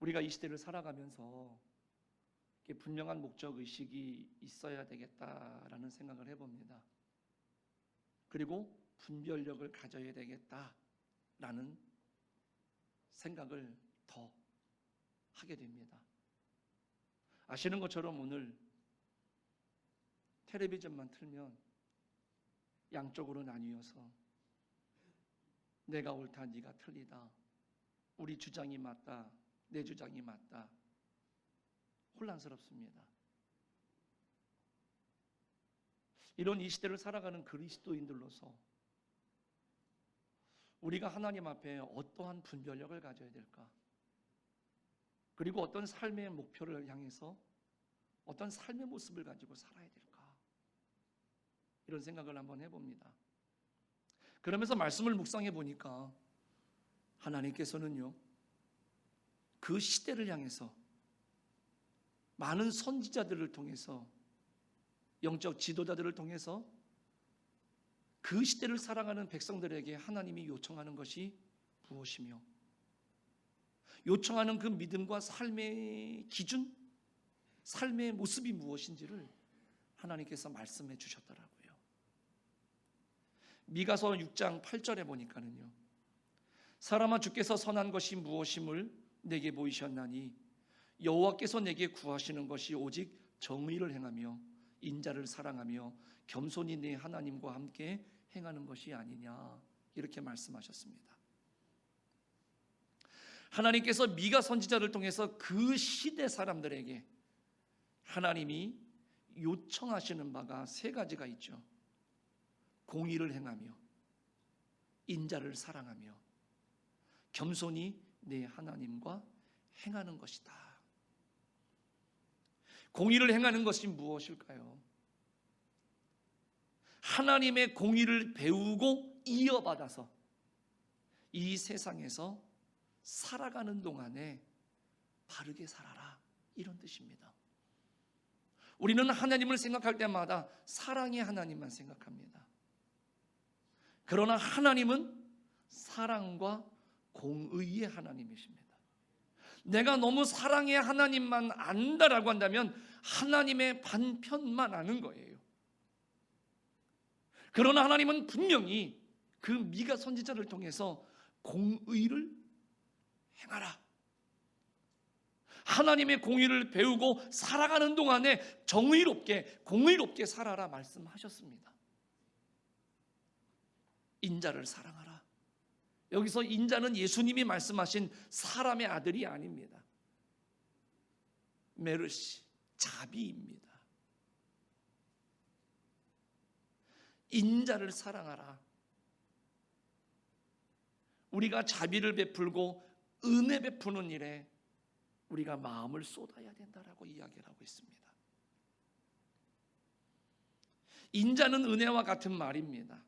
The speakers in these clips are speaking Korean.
우리가 이 시대를 살아가면서 분명한 목적 의식이 있어야 되겠다라는 생각을 해봅니다. 그리고 분별력을 가져야 되겠다라는 생각을 더 하게 됩니다. 아시는 것처럼 오늘 텔레비전만 틀면 양쪽으로 나뉘어서 내가 옳다 네가 틀리다 우리 주장이 맞다 내 주장이 맞다 혼란스럽습니다. 이런 이 시대를 살아가는 그리스도인들로서 우리가 하나님 앞에 어떠한 분별력을 가져야 될까? 그리고 어떤 삶의 목표를 향해서 어떤 삶의 모습을 가지고 살아야 될까? 이런 생각을 한번 해봅니다. 그러면서 말씀을 묵상해 보니까 하나님께서는요, 그 시대를 향해서 많은 선지자들을 통해서 영적 지도자들을 통해서 그 시대를 살아가는 백성들에게 하나님이 요청하는 것이 무엇이며 요청하는 그 믿음과 삶의 기준, 삶의 모습이 무엇인지를 하나님께서 말씀해 주셨더라고요. 미가서 6장 8절에 보니까는요. 사람아 주께서 선한 것이 무엇임을 내게 보이셨나니 여호와께서 내게 구하시는 것이 오직 정의를 행하며 인자를 사랑하며 겸손히 내 하나님과 함께 행하는 것이 아니냐 이렇게 말씀하셨습니다. 하나님께서 미가 선지자를 통해서 그 시대 사람들에게 하나님이 요청하시는 바가 세 가지가 있죠. 공의를 행하며 인자를 사랑하며 겸손히 내 하나님과 행하는 것이다. 공의를 행하는 것이 무엇일까요? 하나님의 공의를 배우고 이어받아서 이 세상에서 살아가는 동안에 바르게 살아라. 이런 뜻입니다. 우리는 하나님을 생각할 때마다 사랑의 하나님만 생각합니다. 그러나 하나님은 사랑과 공의의 하나님이십니다. 내가 너무 사랑의 하나님만 안다라고 한다면 하나님의 반편만 아는 거예요. 그러나 하나님은 분명히 그 미가 선지자를 통해서 공의를 행하라. 하나님의 공의를 배우고 살아가는 동안에 정의롭게 공의롭게 살아라 말씀하셨습니다. 인자를 사랑하라. 여기서 인자는 예수님이 말씀하신 사람의 아들이 아닙니다. 메르시 자비입니다. 인자를 사랑하라. 우리가 자비를 베풀고 은혜 베푸는 일에 우리가 마음을 쏟아야 된다라고 이야기를 하고 있습니다. 인자는 은혜와 같은 말입니다.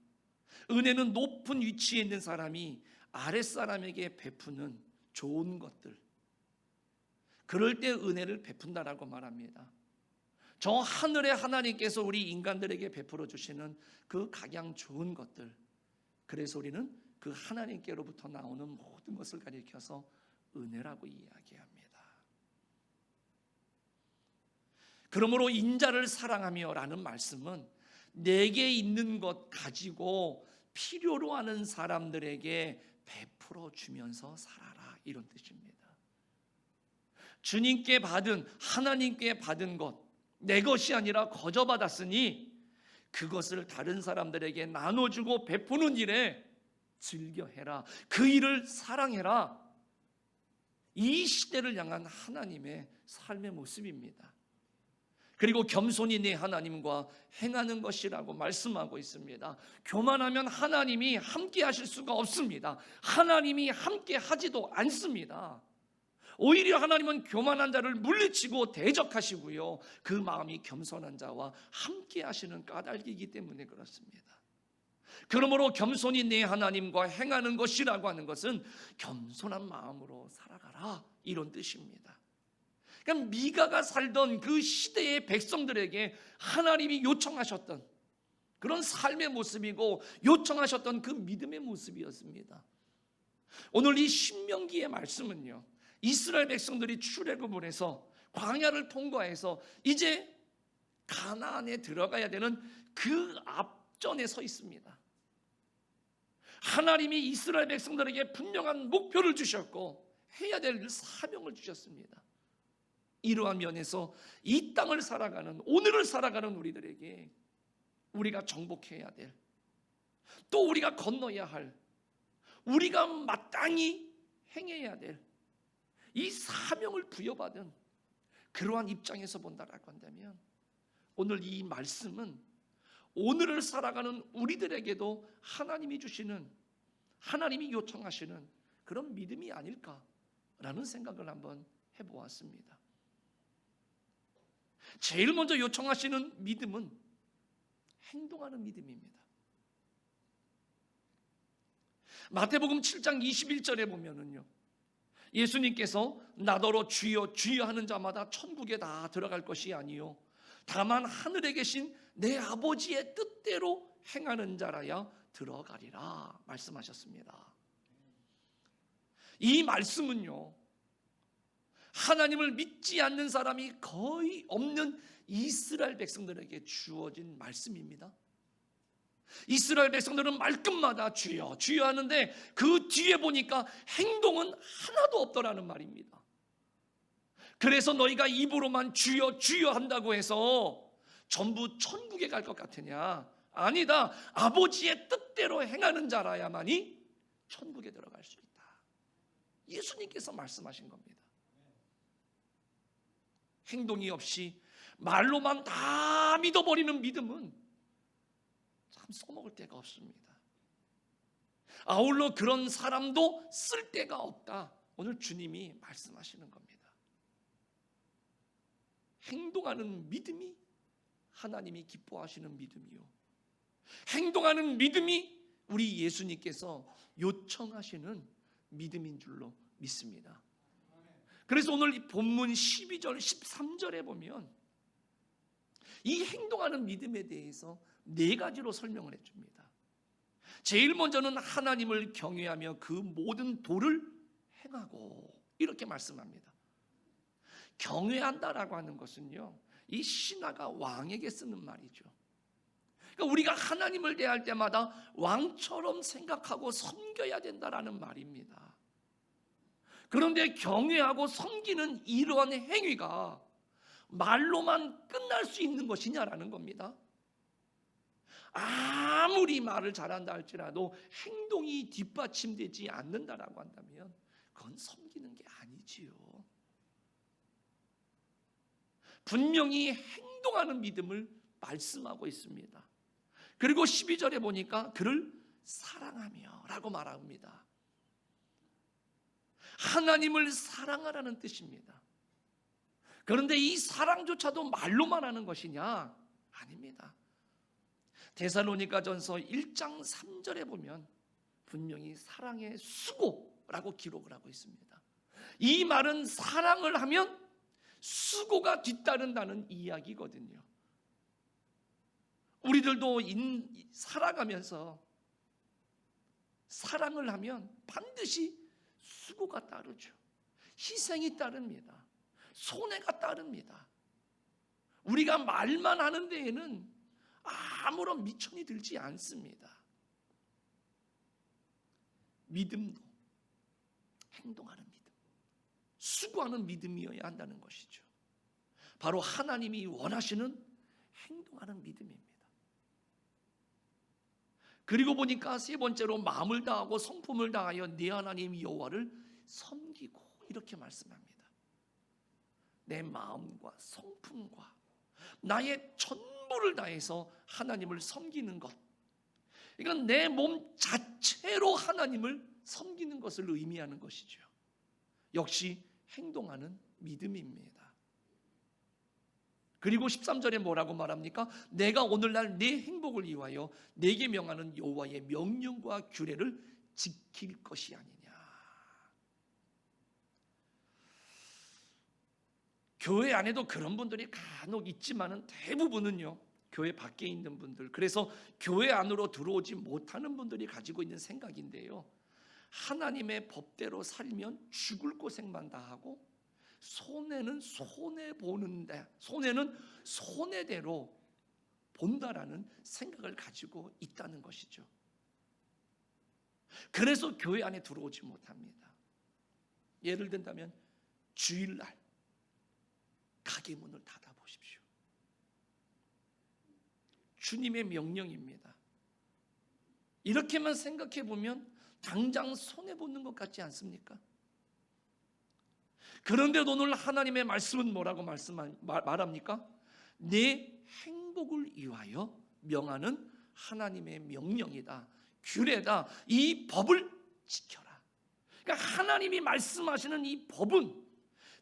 은혜는 높은 위치에 있는 사람이 아랫사람에게 베푸는 좋은 것들. 그럴 때 은혜를 베푼다라고 말합니다. 저 하늘의 하나님께서 우리 인간들에게 베풀어 주시는 그 각양 좋은 것들. 그래서 우리는 그 하나님께로부터 나오는 모든 것을 가리켜서 은혜라고 이야기합니다. 그러므로 인자를 사랑하며 라는 말씀은 내게 있는 것 가지고 필요로 하는 사람들에게 베풀어 주면서 살아라 이런 뜻입니다. 주님께 받은 하나님께 받은 것 내 것이 아니라 거저 받았으니 그것을 다른 사람들에게 나눠주고 베푸는 일에 즐겨 해라. 그 일을 사랑해라. 이 시대를 향한 하나님의 삶의 모습입니다. 그리고 겸손히 내 하나님과 행하는 것이라고 말씀하고 있습니다. 교만하면 하나님이 함께 하실 수가 없습니다. 하나님이 함께 하지도 않습니다. 오히려 하나님은 교만한 자를 물리치고 대적하시고요. 그 마음이 겸손한 자와 함께 하시는 까닭이기 때문에 그렇습니다. 그러므로 겸손히 내 하나님과 행하는 것이라고 하는 것은 겸손한 마음으로 살아가라 이런 뜻입니다. 그러니까 미가가 살던 그 시대의 백성들에게 하나님이 요청하셨던 그런 삶의 모습이고 요청하셨던 그 믿음의 모습이었습니다. 오늘 이 신명기의 말씀은요. 이스라엘 백성들이 출애굽을 해서 광야를 통과해서 이제 가나안에 들어가야 되는 그 앞전에 서 있습니다. 하나님이 이스라엘 백성들에게 분명한 목표를 주셨고 해야 될 사명을 주셨습니다. 이러한 면에서 이 땅을 살아가는 오늘을 살아가는 우리들에게 우리가 정복해야 될 또 우리가 건너야 할 우리가 마땅히 행해야 될 이 사명을 부여받은 그러한 입장에서 본다라고 한다면 오늘 이 말씀은 오늘을 살아가는 우리들에게도 하나님이 주시는 하나님이 요청하시는 그런 믿음이 아닐까라는 생각을 한번 해보았습니다. 제일 먼저 요청하시는 믿음은 행동하는 믿음입니다. 마태복음 7장 21절에 보면은요. 예수님께서 나더러 주여 주여 하는 자마다 천국에 다 들어갈 것이 아니요 다만 하늘에 계신 내 아버지의 뜻대로 행하는 자라야 들어가리라 말씀하셨습니다. 이 말씀은요. 하나님을 믿지 않는 사람이 거의 없는 이스라엘 백성들에게 주어진 말씀입니다. 이스라엘 백성들은 말끝마다 주여 주여 하는데 그 뒤에 보니까 행동은 하나도 없더라는 말입니다. 그래서 너희가 입으로만 주여 주여 한다고 해서 전부 천국에 갈 것 같으냐? 아니다. 아버지의 뜻대로 행하는 자라야만이 천국에 들어갈 수 있다. 예수님께서 말씀하신 겁니다. 행동이 없이 말로만 다 믿어버리는 믿음은 참 써먹을 데가 없습니다. 아울러 그런 사람도 쓸 데가 없다. 오늘 주님이 말씀하시는 겁니다. 행동하는 믿음이 하나님이 기뻐하시는 믿음이요. 행동하는 믿음이 우리 예수님께서 요청하시는 믿음인 줄로 믿습니다. 그래서 오늘 이 본문 12절, 13절에 보면 이 행동하는 믿음에 대해서 네 가지로 설명을 해줍니다. 제일 먼저는 하나님을 경외하며 그 모든 도를 행하고 이렇게 말씀합니다. 경외한다라고 하는 것은요, 이 신하가 왕에게 쓰는 말이죠. 그러니까 우리가 하나님을 대할 때마다 왕처럼 생각하고 섬겨야 된다라는 말입니다. 그런데 경외하고 섬기는 이러한 행위가 말로만 끝날 수 있는 것이냐라는 겁니다. 아무리 말을 잘한다 할지라도 행동이 뒷받침되지 않는다라고 한다면 그건 섬기는 게 아니지요. 분명히 행동하는 믿음을 말씀하고 있습니다. 그리고 12절에 보니까 그를 사랑하며 라고 말합니다. 하나님을 사랑하라는 뜻입니다. 그런데 이 사랑조차도 말로만 하는 것이냐? 아닙니다. 데살로니가 전서 1장 3절에 보면 분명히 사랑의 수고라고 기록을 하고 있습니다. 이 말은 사랑을 하면 수고가 뒤따른다는 이야기거든요. 우리들도 인, 살아가면서 사랑을 하면 반드시 수고가 따르죠. 희생이 따릅니다. 손해가 따릅니다. 우리가 말만 하는 데에는 아무런 미천이 들지 않습니다. 믿음도 행동하는 믿음, 수고하는 믿음이어야 한다는 것이죠. 바로 하나님이 원하시는 행동하는 믿음입니다. 그리고 보니까 세 번째로 마음을 다하고 성품을 다하여 네 하나님 여호와를 섬기고 이렇게 말씀합니다. 내 마음과 성품과 나의 전부를 다해서 하나님을 섬기는 것. 이건 내 몸 자체로 하나님을 섬기는 것을 의미하는 것이죠. 역시 행동하는 믿음입니다. 그리고 13절에 뭐라고 말합니까? 내가 오늘날 내 행복을 위하여 내게 명하는 여호와의 명령과 규례를 지킬 것이 아니냐. 교회 안에도 그런 분들이 간혹 있지만은 대부분은요. 교회 밖에 있는 분들. 그래서 교회 안으로 들어오지 못하는 분들이 가지고 있는 생각인데요. 하나님의 법대로 살면 죽을 고생만 다 하고 손해는 손해 보는데 손해는 손해대로 본다라는 생각을 가지고 있다는 것이죠. 그래서 교회 안에 들어오지 못합니다. 예를 든다면 주일날 가게 문을 닫아 보십시오. 주님의 명령입니다. 이렇게만 생각해 보면 당장 손해 보는 것 같지 않습니까? 그런데 오늘 하나님의 말씀은 뭐라고 말씀 말합니까? 내 행복을 위하여 명하는 하나님의 명령이다. 규례다. 이 법을 지켜라. 그러니까 하나님이 말씀하시는 이 법은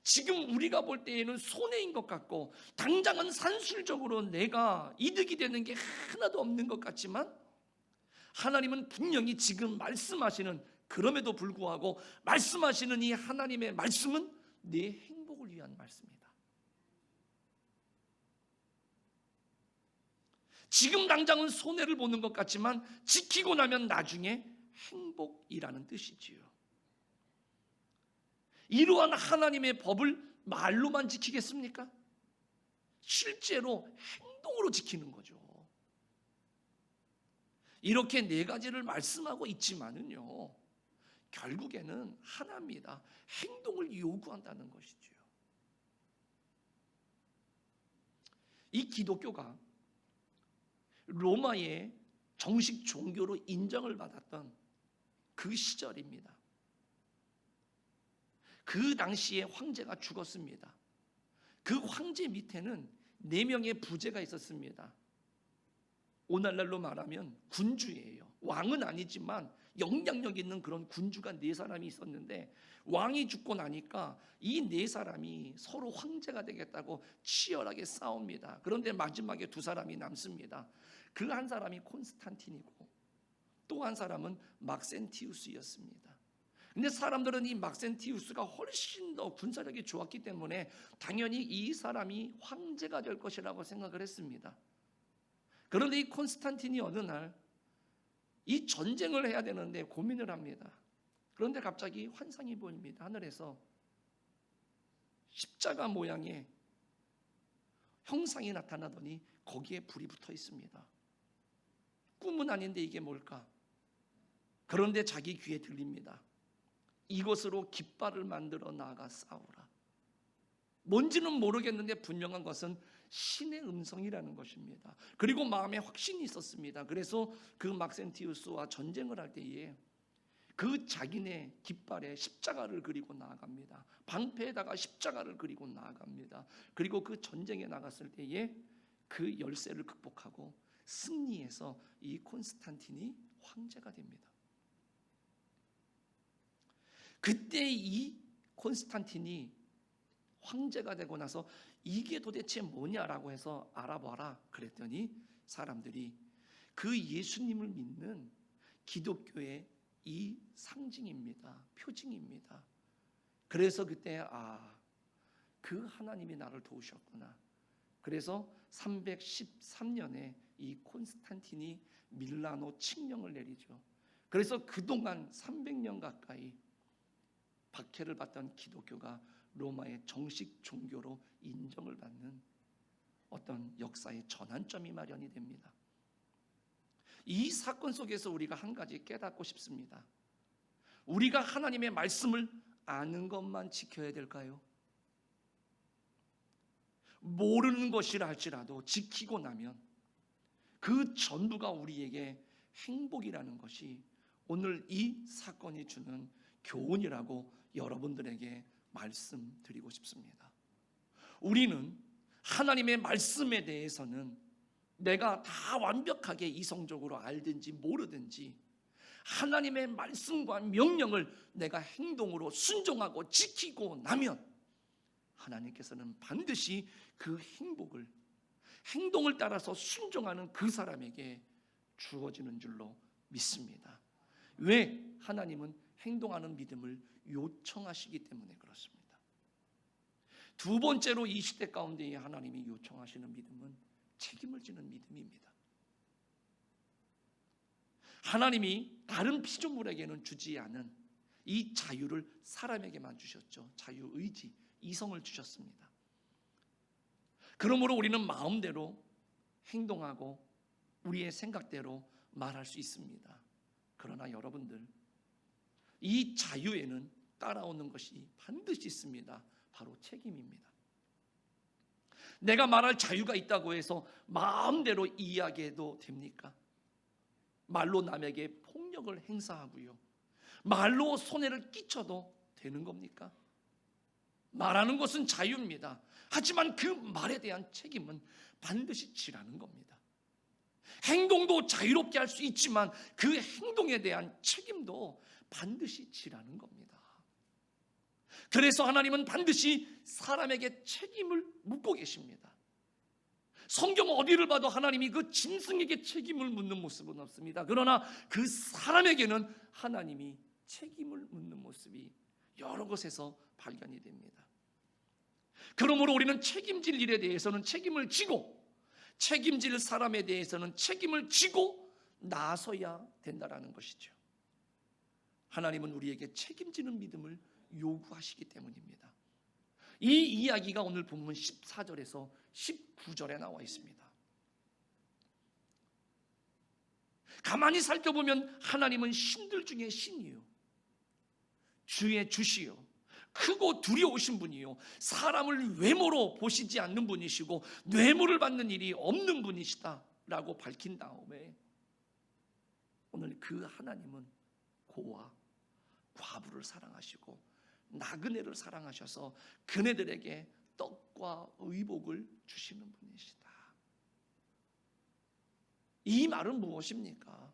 지금 우리가 볼 때에는 손해인 것 같고 당장은 산술적으로 내가 이득이 되는 게 하나도 없는 것 같지만 하나님은 분명히 지금 말씀하시는 그럼에도 불구하고 말씀하시는 이 하나님의 말씀은 내 행복을 위한 말씀이다. 지금 당장은 손해를 보는 것 같지만 지키고 나면 나중에 행복이라는 뜻이지요. 이러한 하나님의 법을 말로만 지키겠습니까? 실제로 행동으로 지키는 거죠. 이렇게 네 가지를 말씀하고 있지만은요. 결국에는 하나입니다. 행동을 요구한다는 것이지요. 이 기독교가 로마의 정식 종교로 인정을 받았던 그 시절입니다. 그 당시에 황제가 죽었습니다. 그 황제 밑에는 네 명의 부제가 있었습니다. 오늘날로 말하면 군주예요. 왕은 아니지만 영향력 있는 그런 군주가 네 사람이 있었는데 왕이 죽고 나니까 이 네 사람이 서로 황제가 되겠다고 치열하게 싸웁니다. 그런데 마지막에 두 사람이 남습니다. 그 한 사람이 콘스탄틴이고 또 한 사람은 막센티우스였습니다. 근데 사람들은 이 막센티우스가 훨씬 더 군사력이 좋았기 때문에 당연히 이 사람이 황제가 될 것이라고 생각을 했습니다. 그런데 이 콘스탄틴이 어느 날 이 전쟁을 해야 되는데 고민을 합니다. 그런데 갑자기 환상이 보입니다. 하늘에서 십자가 모양의 형상이 나타나더니 거기에 불이 붙어 있습니다. 꿈은 아닌데 이게 뭘까? 그런데 자기 귀에 들립니다. 이것으로 깃발을 만들어 나아가 싸우라. 뭔지는 모르겠는데 분명한 것은 신의 음성이라는 것입니다. 그리고 마음에 확신이 있었습니다. 그래서 그 막센티우스와 전쟁을 할 때에 그 자기네 깃발에 십자가를 그리고 나아갑니다. 방패에다가 십자가를 그리고 나아갑니다. 그리고 그 전쟁에 나갔을 때에 그 열세를 극복하고 승리해서 이 콘스탄틴이 황제가 됩니다. 그때 이 콘스탄틴이 황제가 되고 나서 이게 도대체 뭐냐라고 해서 알아봐라 그랬더니 사람들이 그 예수님을 믿는 기독교의 이 상징입니다. 표징입니다. 그래서 그때 아, 그 하나님이 나를 도우셨구나. 그래서 313년에 이 콘스탄틴이 밀라노 칙령을 내리죠. 그래서 그동안 300년 가까이 박해를 받던 기독교가 로마의 정식 종교로 인정을 받는 어떤 역사의 전환점이 마련이 됩니다. 이 사건 속에서 우리가 한 가지 깨닫고 싶습니다. 우리가 하나님의 말씀을 아는 것만 지켜야 될까요? 모르는 것이라 할지라도 지키고 나면 그 전부가 우리에게 행복이라는 것이 오늘 이 사건이 주는 교훈이라고 여러분들에게 말씀드리고 싶습니다. 우리는 하나님의 말씀에 대해서는 내가 다 완벽하게 이성적으로 알든지 모르든지 하나님의 말씀과 명령을 내가 행동으로 순종하고 지키고 나면 하나님께서는 반드시 그 행복을 행동을 따라서 순종하는 그 사람에게 주어지는 줄로 믿습니다. 왜 하나님은 행동하는 믿음을 요청하시기 때문에 그렇습니다. 두 번째로 이 시대 가운데 하나님이 요청하시는 믿음은 책임을 지는 믿음입니다. 하나님이 다른 피조물에게는 주지 않은 이 자유를 사람에게만 주셨죠. 자유 의지, 이성을 주셨습니다. 그러므로 우리는 마음대로 행동하고 우리의 생각대로 말할 수 있습니다. 그러나 여러분들 이 자유에는 따라오는 것이 반드시 있습니다. 바로 책임입니다. 내가 말할 자유가 있다고 해서 마음대로 이야기해도 됩니까? 말로 남에게 폭력을 행사하고요. 말로 손해를 끼쳐도 되는 겁니까? 말하는 것은 자유입니다. 하지만 그 말에 대한 책임은 반드시 지라는 겁니다. 행동도 자유롭게 할 수 있지만 그 행동에 대한 책임도 반드시 지라는 겁니다. 그래서 하나님은 반드시 사람에게 책임을 묻고 계십니다. 성경 어디를 봐도 하나님이 그 짐승에게 책임을 묻는 모습은 없습니다. 그러나 그 사람에게는 하나님이 책임을 묻는 모습이 여러 곳에서 발견이 됩니다. 그러므로 우리는 책임질 일에 대해서는 책임을 지고 책임질 사람에 대해서는 책임을 지고 나서야 된다라는 것이죠. 하나님은 우리에게 책임지는 믿음을 요구하시기 때문입니다. 이 이야기가 오늘 본문 14절에서 19절에 나와 있습니다. 가만히 살펴보면 하나님은 신들 중에 신이요. 주의 주시요. 크고 두려우신 분이요. 사람을 외모로 보시지 않는 분이시고 뇌물을 받는 일이 없는 분이시다라고 밝힌 다음에 오늘 그 하나님은 고와 과부를 사랑하시고 나그네를 사랑하셔서 그네들에게 떡과 의복을 주시는 분이시다. 이 말은 무엇입니까?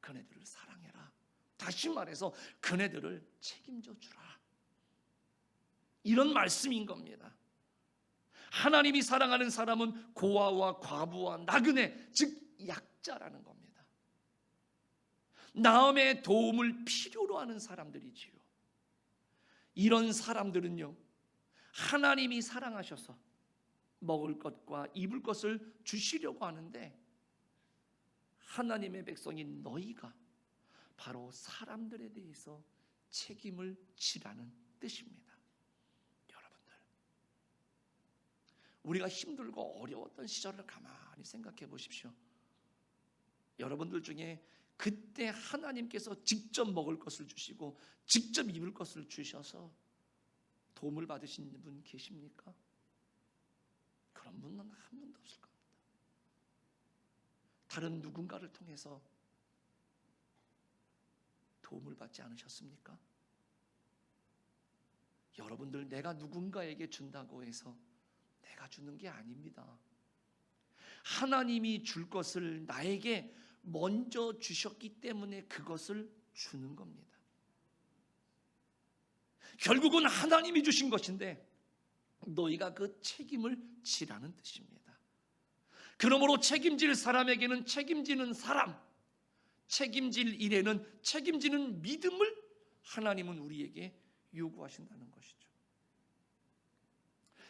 그네들을 사랑해라. 다시 말해서 그네들을 책임져 주라. 이런 말씀인 겁니다. 하나님이 사랑하는 사람은 고아와 과부와 나그네, 즉 약자라는 겁니다. 나음의 도움을 필요로 하는 사람들이지요. 이런 사람들은요, 하나님이 사랑하셔서 먹을 것과 입을 것을 주시려고 하는데, 하나님의 백성인 너희가 바로 사람들에 대해서 책임을 지라는 뜻입니다. 여러분들, 우리가 힘들고 어려웠던 시절을 가만히 생각해 보십시오. 여러분들 중에 그때 하나님께서 직접 먹을 것을 주시고 직접 입을 것을 주셔서 도움을 받으신 분 계십니까? 그런 분은 한 분도 없을 겁니다. 다른 누군가를 통해서 도움을 받지 않으셨습니까? 여러분들 내가 누군가에게 준다고 해서 내가 주는 게 아닙니다. 하나님이 줄 것을 나에게 먼저 주셨기 때문에 그것을 주는 겁니다. 결국은 하나님이 주신 것인데 너희가 그 책임을 지라는 뜻입니다. 그러므로 책임질 사람에게는 책임지는 사람, 책임질 일에는 책임지는 믿음을 하나님은 우리에게 요구하신다는 것이죠.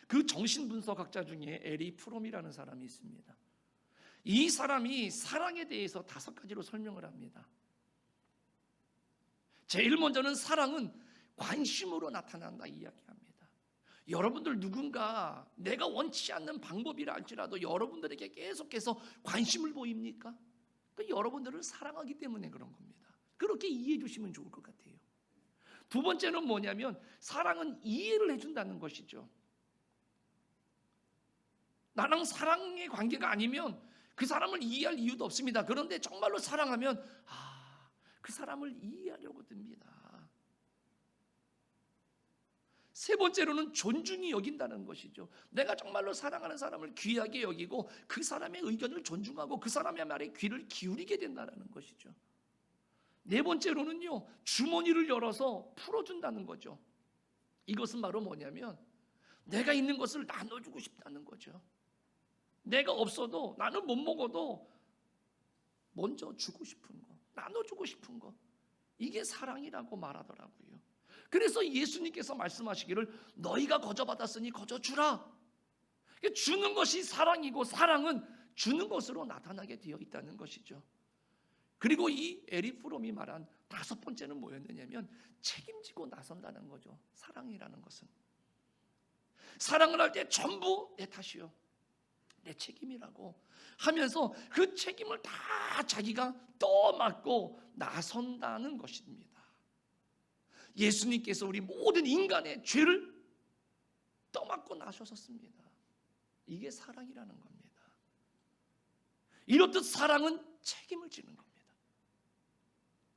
그 정신분석학자 중에 에리 프롬이라는 사람이 있습니다. 이 사람이 사랑에 대해서 다섯 가지로 설명을 합니다. 제일 먼저는 사랑은 관심으로 나타난다 이야기합니다. 여러분들 누군가 내가 원치 않는 방법이라 할지라도 여러분들에게 계속해서 관심을 보입니까? 그 여러분들을 사랑하기 때문에 그런 겁니다. 그렇게 이해해 주시면 좋을 것 같아요. 두 번째는 뭐냐면 사랑은 이해를 해준다는 것이죠. 나랑 사랑의 관계가 아니면 그 사람을 이해할 이유도 없습니다. 그런데 정말로 사랑하면 아, 그 사람을 이해하려고 듭니다. 세 번째로는 존중이 여긴다는 것이죠. 내가 정말로 사랑하는 사람을 귀하게 여기고 그 사람의 의견을 존중하고 그 사람의 말에 귀를 기울이게 된다는 것이죠. 네 번째로는요, 주머니를 열어서 풀어준다는 거죠. 이것은 바로 뭐냐면 내가 있는 것을 나눠주고 싶다는 거죠. 내가 없어도 나는 못 먹어도 먼저 주고 싶은 거, 나눠주고 싶은 거. 이게 사랑이라고 말하더라고요. 그래서 예수님께서 말씀하시기를 너희가 거저 받았으니 거저 주라. 주는 것이 사랑이고 사랑은 주는 것으로 나타나게 되어 있다는 것이죠. 그리고 이 에리프롬이 말한 다섯 번째는 뭐였느냐면 책임지고 나선다는 거죠. 사랑이라는 것은 사랑을 할 때 전부 내 탓이요. 내 책임이라고 하면서 그 책임을 다 자기가 떠맡고 나선다는 것입니다. 예수님께서 우리 모든 인간의 죄를 떠맡고 나서셨습니다. 이게 사랑이라는 겁니다. 이렇듯 사랑은 책임을 지는 겁니다.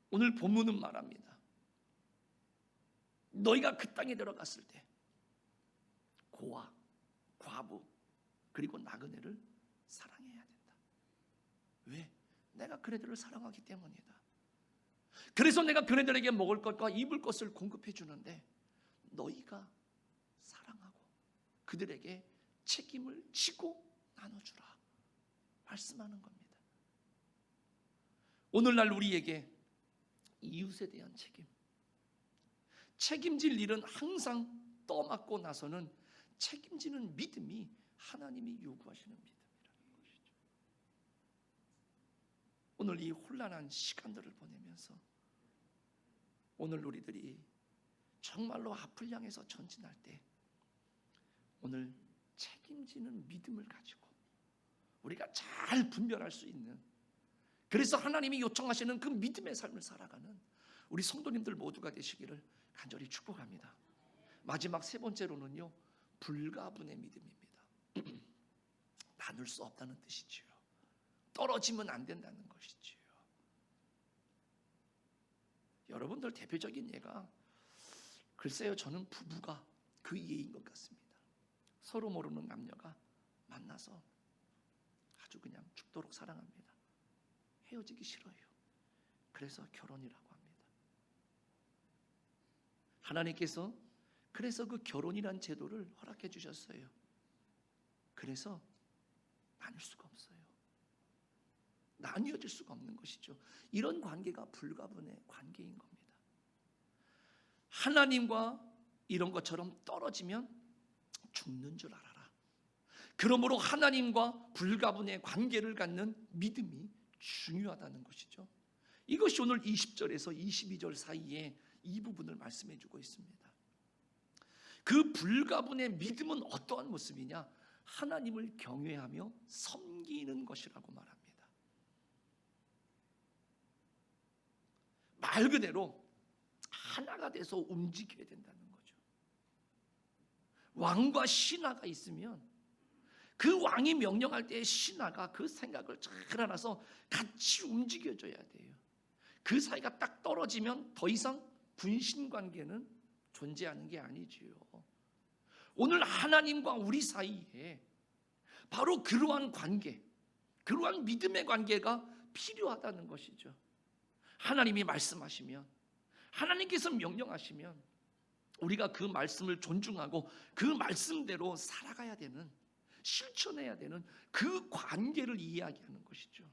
오늘 본문은 말합니다. 너희가 그 땅에 들어갔을 때 고아, 과부, 그리고 나그네를 사랑해야 된다. 왜? 내가 그네들을 사랑하기 때문이다. 그래서 내가 그네들에게 먹을 것과 입을 것을 공급해 주는데 너희가 사랑하고 그들에게 책임을 지고 나눠주라. 말씀하는 겁니다. 오늘날 우리에게 이웃에 대한 책임, 책임질 일은 항상 떠맡고 나서는 책임지는 믿음이 하나님이 요구하시는 믿음이라는 것이죠. 오늘 이 혼란한 시간들을 보내면서 오늘 우리들이 정말로 앞을 향해서 전진할 때 오늘 책임지는 믿음을 가지고 우리가 잘 분별할 수 있는 그래서 하나님이 요청하시는 그 믿음의 삶을 살아가는 우리 성도님들 모두가 되시기를 간절히 축복합니다. 마지막 세 번째로는요. 불가분의 믿음입니다. 나눌 수 없다는 뜻이지요. 떨어지면 안 된다는 것이지요. 여러분들 대표적인 예가 글쎄요 저는 부부가 그 예인 것 같습니다. 서로 모르는 남녀가 만나서 아주 그냥 죽도록 사랑합니다. 헤어지기 싫어요. 그래서 결혼이라고 합니다. 하나님께서 그래서 그 결혼이란 제도를 허락해 주셨어요. 그래서 나눌 수가 없어요. 나뉘어질 수가 없는 것이죠. 이런 관계가 불가분의 관계인 겁니다. 하나님과 이런 것처럼 떨어지면 죽는 줄 알아라. 그러므로 하나님과 불가분의 관계를 갖는 믿음이 중요하다는 것이죠. 이것이 오늘 20절에서 22절 사이에 이 부분을 말씀해 주고 있습니다. 그 불가분의 믿음은 어떠한 모습이냐? 하나님을 경외하며 섬기는 것이라고 말합니다. 말 그대로 하나가 돼서 움직여야 된다는 거죠. 왕과 신하가 있으면 그 왕이 명령할 때 신하가 그 생각을 잘 알아서 같이 움직여줘야 돼요. 그 사이가 딱 떨어지면 더 이상 분신 관계는 존재하는 게 아니지요. 오늘 하나님과 우리 사이에 바로 그러한 관계, 그러한 믿음의 관계가 필요하다는 것이죠. 하나님이 말씀하시면, 하나님께서 명령하시면, 우리가 그 말씀을 존중하고 그 말씀대로 살아가야 되는, 실천해야 되는 그 관계를 이야기하는 것이죠.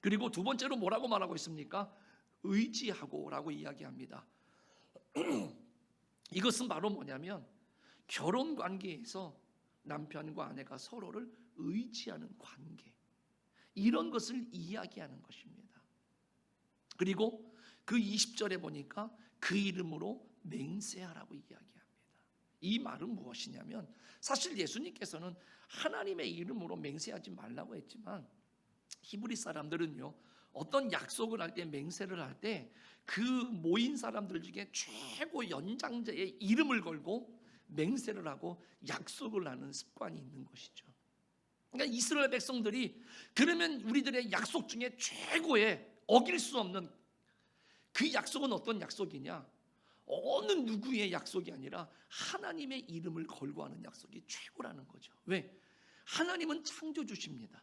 그리고 두 번째로 뭐라고 말하고 있습니까? 의지하고 라고 이야기합니다. 이것은 바로 뭐냐면 결혼 관계에서 남편과 아내가 서로를 의지하는 관계. 이런 것을 이야기하는 것입니다. 그리고 그 20절에 보니까 그 이름으로 맹세하라고 이야기합니다. 이 말은 무엇이냐면 사실 예수님께서는 하나님의 이름으로 맹세하지 말라고 했지만 히브리 사람들은요. 어떤 약속을 할 때 맹세를 할 때 그 모인 사람들 중에 최고 연장자의 이름을 걸고 맹세를 하고 약속을 하는 습관이 있는 것이죠. 그러니까 이스라엘 백성들이 그러면 우리들의 약속 중에 최고의 어길 수 없는 그 약속은 어떤 약속이냐? 어느 누구의 약속이 아니라 하나님의 이름을 걸고 하는 약속이 최고라는 거죠. 왜? 하나님은 창조주십니다.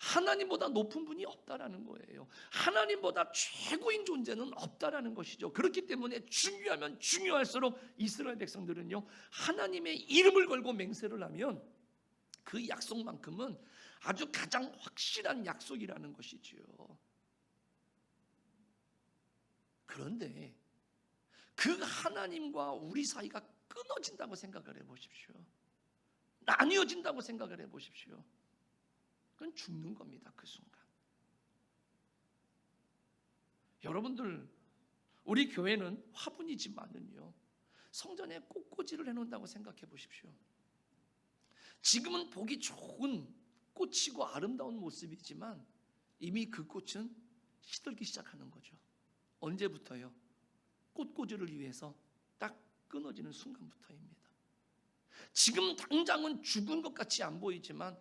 하나님보다 높은 분이 없다라는 거예요. 하나님보다 최고인 존재는 없다라는 것이죠. 그렇기 때문에 중요하면 중요할수록 이스라엘 백성들은요 하나님의 이름을 걸고 맹세를 하면 그 약속만큼은 아주 가장 확실한 약속이라는 것이지요. 그런데 그 하나님과 우리 사이가 끊어진다고 생각을 해 보십시오. 나뉘어진다고 생각을 해 보십시오. 그건 죽는 겁니다. 그 순간. 여러분들 우리 교회는 화분이지만은요 성전에 꽃꽂이를 해 놓는다고 생각해 보십시오. 지금은 보기 좋은 꽃이고 아름다운 모습이지만 이미 그 꽃은 시들기 시작하는 거죠. 언제부터요? 꽃꽂이를 위해서 딱 끊어지는 순간부터입니다. 지금 당장은 죽은 것 같이 안 보이지만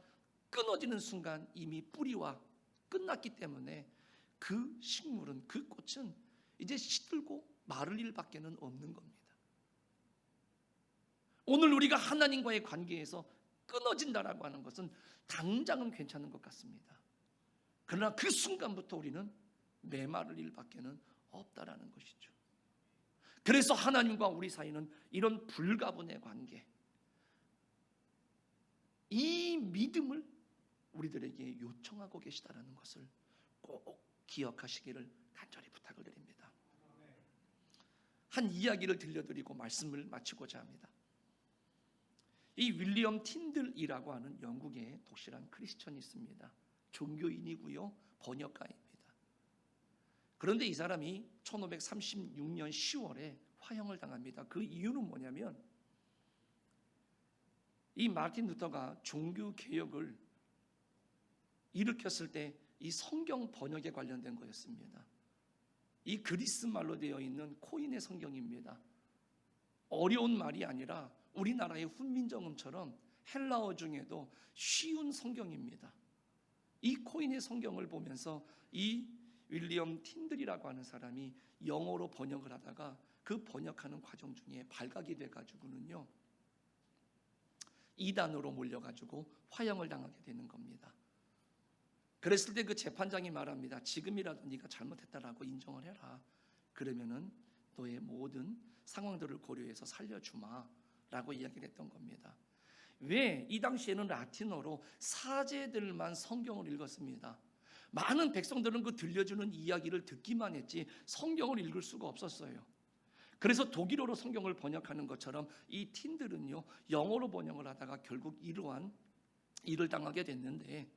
끊어지는 순간 이미 뿌리와 끝났기 때문에 그 식물은 그 꽃은 이제 시들고 마를 일밖에는 없는 겁니다. 오늘 우리가 하나님과의 관계에서 끊어진다라고 하는 것은 당장은 괜찮은 것 같습니다. 그러나 그 순간부터 우리는 메마를 일밖에는 없다라는 것이죠. 그래서 하나님과 우리 사이는 이런 불가분의 관계, 이 믿음을 우리들에게 요청하고 계시다라는 것을 꼭 기억하시기를 간절히 부탁을 드립니다. 한 이야기를 들려드리고 말씀을 마치고자 합니다. 이 윌리엄 틴들이라고 하는 영국의 독실한 크리스천이 있습니다. 종교인이고요, 번역가입니다. 그런데 이 사람이 1536년 10월에 화형을 당합니다. 그 이유는 뭐냐면 이 마틴 루터가 종교 개혁을 일으켰을 때 이 성경 번역에 관련된 거였습니다. 이 그리스 말로 되어 있는 코인의 성경입니다. 어려운 말이 아니라 우리나라의 훈민정음처럼 헬라어 중에도 쉬운 성경입니다. 이 코인의 성경을 보면서 이 윌리엄 틴들이라고 하는 사람이 영어로 번역을 하다가 그 번역하는 과정 중에 발각이 돼 가지고는요. 이단으로 몰려 가지고 화형을 당하게 되는 겁니다. 그랬을 때 그 재판장이 말합니다. 지금이라도 네가 잘못했다라고 인정을 해라. 그러면은 너의 모든 상황들을 고려해서 살려주마라고 이야기를 했던 겁니다. 왜 이 당시에는 라틴어로 사제들만 성경을 읽었습니다. 많은 백성들은 그 들려주는 이야기를 듣기만 했지 성경을 읽을 수가 없었어요. 그래서 독일어로 성경을 번역하는 것처럼 이 틴들은요 영어로 번역을 하다가 결국 이러한 일을 당하게 됐는데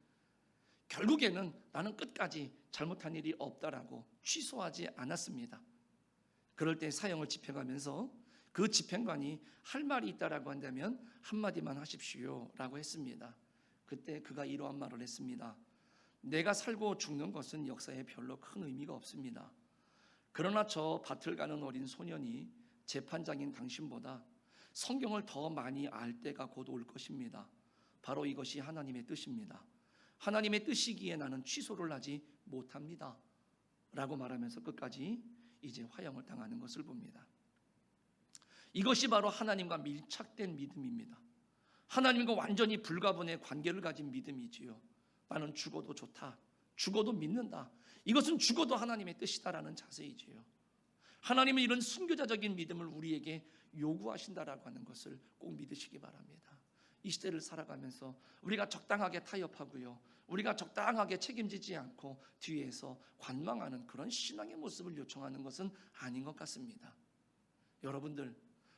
결국에는 나는 끝까지 잘못한 일이 없다라고 취소하지 않았습니다. 그럴 때 사형을 집행하면서 그 집행관이 할 말이 있다라고 한다면 한마디만 하십시오라고 했습니다. 그때 그가 이러한 말을 했습니다. 내가 살고 죽는 것은 역사에 별로 큰 의미가 없습니다. 그러나 저 밭을 가는 어린 소년이 재판장인 당신보다 성경을 더 많이 알 때가 곧 올 것입니다. 바로 이것이 하나님의 뜻입니다. 하나님의 뜻이기에 나는 취소를 하지 못합니다. 라고 말하면서 끝까지 이제 화형을 당하는 것을 봅니다. 이것이 바로 하나님과 밀착된 믿음입니다. 하나님과 완전히 불가분의 관계를 가진 믿음이지요. 나는 죽어도 좋다. 죽어도 믿는다. 이것은 죽어도 하나님의 뜻이다라는 자세이지요. 하나님은 이런 순교자적인 믿음을 우리에게 요구하신다라고 하는 것을 꼭 믿으시기 바랍니다. 이 시대를 살아가면서 우리가 적당하게 타협하고요. 우리가 적당하게 책임지지 않고 뒤에서 관망하는 그런 신앙의 모습을 요청하는 것은 아닌 것 같습니다. 여러분들,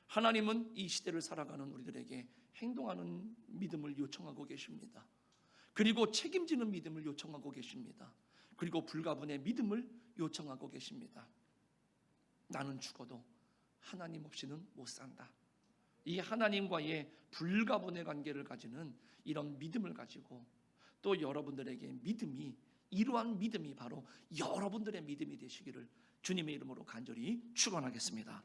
하나님은 이 시대를 살아가는 우리들에게 행동하는 믿음을 요청하고 계십니다. 그리고 책임지는 믿음을 요청하고 계십니다. 그리고 불가분의 믿음을 요청하고 계십니다. 나는 죽어도 하나님 없이는 못 산다. 이 하나님과의 불가분의 관계를 가지는 이런 믿음을 가지고 또 여러분들에게 믿음이 이러한 믿음이 바로 여러분들의 믿음이 되시기를 주님의 이름으로 간절히 축원하겠습니다.